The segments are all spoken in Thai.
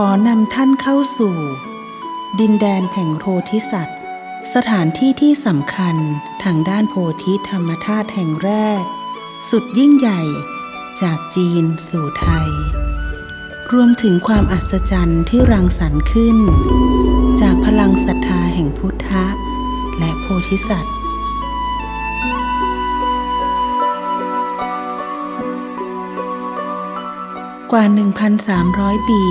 ขอนำท่านเข้าสู่ ดินแดนแห่งโพธิสัตว์ สถานที่ที่สำคัญทางด้านโพธิธรรมธาตุแห่งแรก สุดยิ่งใหญ่ จากจีนสู่ไทย รวมถึงความอัศจรรย์ที่รังสรรค์ขึ้น จากพลังศรัทธาแห่งพุทธะ และโพธิสัตว์กว่า 1,300 ปี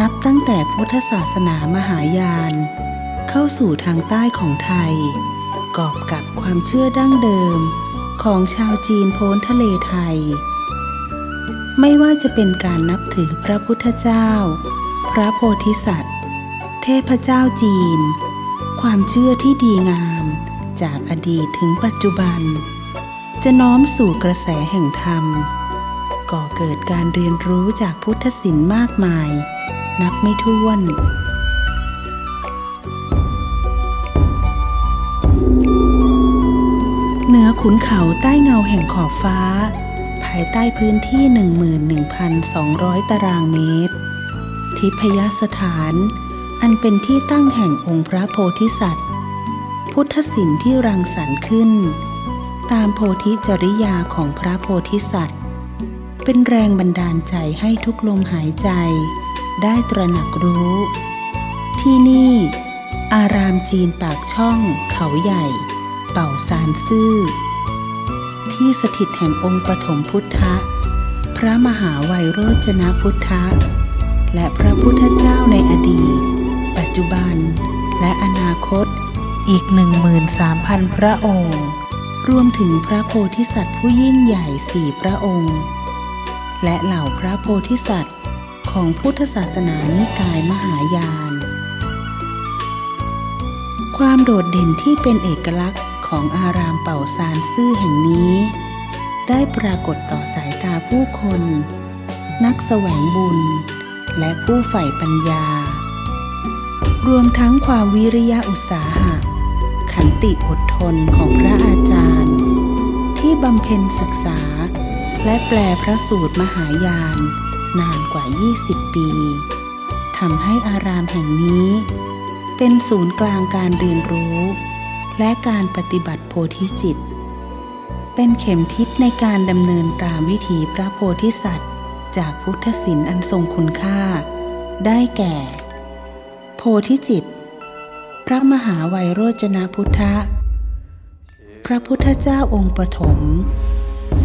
นับตั้งแต่พุทธศาสนามหายาน เข้าสู่ทางใต้ของไทย กอบกับความเชื่อดั้งเดิมของชาวจีนโพ้นทะเลไทย ไม่ว่าจะเป็นการนับถือพระพุทธเจ้า พระโพธิสัตว์ เทพเจ้าจีน ความเชื่อที่ดีงาม จากอดีตถึงปัจจุบัน จะน้อมสู่กระแสแห่งธรรม ก่อเกิดการเรียนรู้จากพุทธศิลป์มากมาย นับไม่ถ้วน เหนือขุนเขาใต้เงาแห่งขอบฟ้า ภายใต้พื้นที่ 11,200 ตารางเมตร ทิพยสถาน อันเป็นที่ตั้งแห่งองค์พระโพธิสัตว์ พุทธศิลป์ที่รังสรรค์ขึ้น ตามโพธิจริยาของพระโพธิสัตว์ เป็นแรงบันดาลใจให้ทุกลมหายใจ ได้ตระหนักรู้ ที่นี่ อารามจีนปากช่องเขาใหญ่ เป่าซานซื่อ ที่สถิตแห่งองค์ปฐมพุทธะ พระมหาไวยโรจนพุทธะ และพระพุทธเจ้าในอดีต ปัจจุบัน และอนาคตอีก 13,000 พระองค์ รวมถึงพระโพธิสัตว์ผู้ยิ่งใหญ่สี่พระองค์ และเหล่าพระโพธิสัตว์ ของพุทธศาสนานิกายมหายาน ความโดดเด่นที่เป็นเอกลักษณ์ของอารามเป่าซานซื่อแห่งนี้ ได้ปรากฏต่อสายตาผู้คน นักแสวงบุญ และผู้ใฝ่ปัญญา รวมทั้งความวิริยะอุตสาหะ ขันติอดทนของพระอาจารย์ ที่บำเพ็ญศึกษาและแปลพระสูตรมหายาน นานกว่า 20 ปีทำให้อารามแห่งนี้ เป็นศูนย์กลางการเรียนรู้ และการปฏิบัติโพธิจิต เป็นเข็มทิศในการดำเนินตามวิถีพระโพธิสัตว์ จากพุทธศิลป์อันทรงคุณค่า ได้แก่ โพธิจิต พระมหาไวยโรจนพุทธะพระพุทธเจ้าองค์ปฐม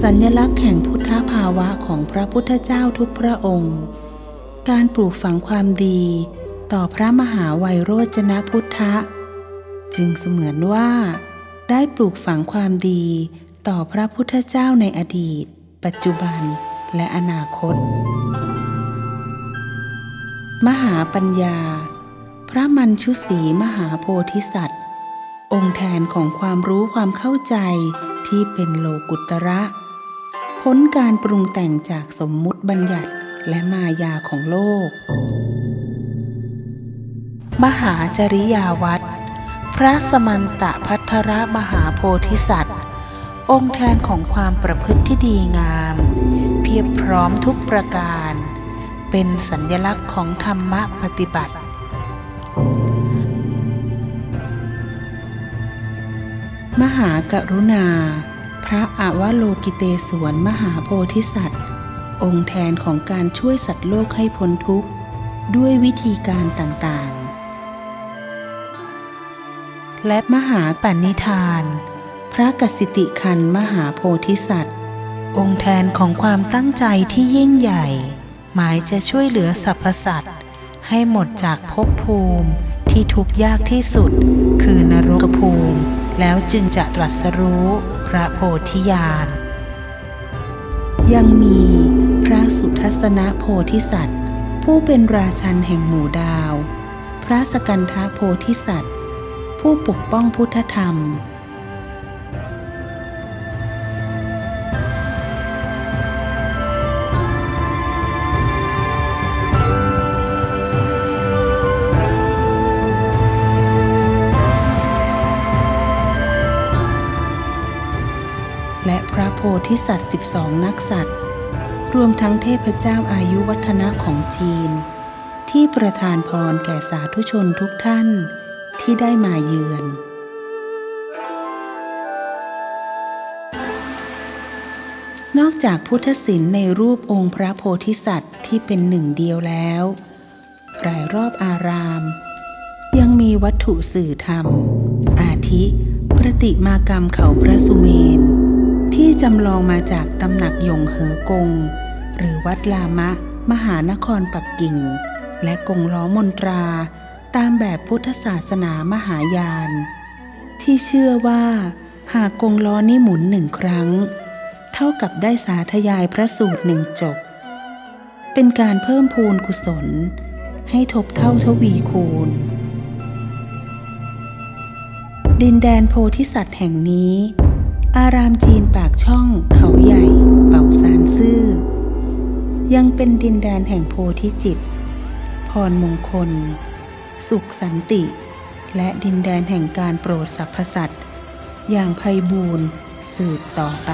สัญลักษณ์แห่งพุทธภาวะของพระพุทธเจ้าทุกพระองค์ การปลูกฝังความดีต่อพระมหาไวยโรจนะพุทธะ จึงเสมือนว่า ได้ปลูกฝังความดีต่อพระพุทธเจ้าในอดีต ปัจจุบันและอนาคต มหาปัญญา พระมัญชุศรีมหาโพธิสัตว์ องค์แทนของความรู้ความเข้าใจที่เป็นโลกุตระ พ้นการปรุงแต่งจากสมมุติบัญญัติและมายาของโลก มหาจริยาวัดพระสมันตะพัทรมหาโพธิสัตว์ องค์แทนของความประพฤติที่ดีงาม เพียบพร้อมทุกประการ เป็นสัญลักษณ์ของธรรมะปฏิบัติมหากรุณา พระอาวโลกิเตศวนมหาโพธิสัตว์ องค์แทนของการช่วยสัตว์โลกให้พ้นทุกข์ ด้วยวิธีการต่างๆ และมหาปณิธาน พระกสิติคันมหาโพธิสัตว์ องค์แทนของความตั้งใจที่ยิ่งใหญ่ หมายจะช่วยเหลือสรรพสัตว์ ให้หมดจากภพภูมิที่ทุกข์ยากที่สุด คือนรกภูมิ แล้วจึงจะตรัสรู้ พระโพธิญาณ ยังมีพระสุทัศนโพธิสัตว์ ผู้เป็นราชันแห่งหมู่ดาว พระสกันทโพธิสัตว์ ผู้ปกป้องพุทธธรรม ธิสัตว์ 12 นักสัตว์ รวมทั้งเทพเจ้าอายุวัฒนะของจีน ที่ประทานพรแก่สาธุชนทุกท่านที่ได้มาเยือนนอกจากพุทธศิลป์ในรูปองค์พระโพธิสัตว์ที่เป็นหนึ่งเดียวแล้ว รายรอบอาราม ยังมีวัตถุสื่อธรรม อาทิ ประติมากรรมเขาพระสุเมน ที่จำลองมาจากตำหนักยงเหอกง หรือวัดลามะ มหานครปักกิ่ง และกงล้อมนตรา ตามแบบพุทธศาสนามหายาน ที่เชื่อว่า หากกงล้อนี้หมุนหนึ่งครั้ง เท่ากับได้สาธยายพระสูตรหนึ่งจบ เป็นการเพิ่มพูนกุศล ให้ทบเท่าทวีคูณ ดินแดนโพธิสัตว์แห่งนี้ อารามจีนปากช่องเขาใหญ่ เป่าซานซื่อ ยังเป็นดินแดนแห่งโพธิจิต พรมงคล สุขสันติ และดินแดนแห่งการโปรดสรรพสัตว์อย่างไพบูรณ์สืบต่อไป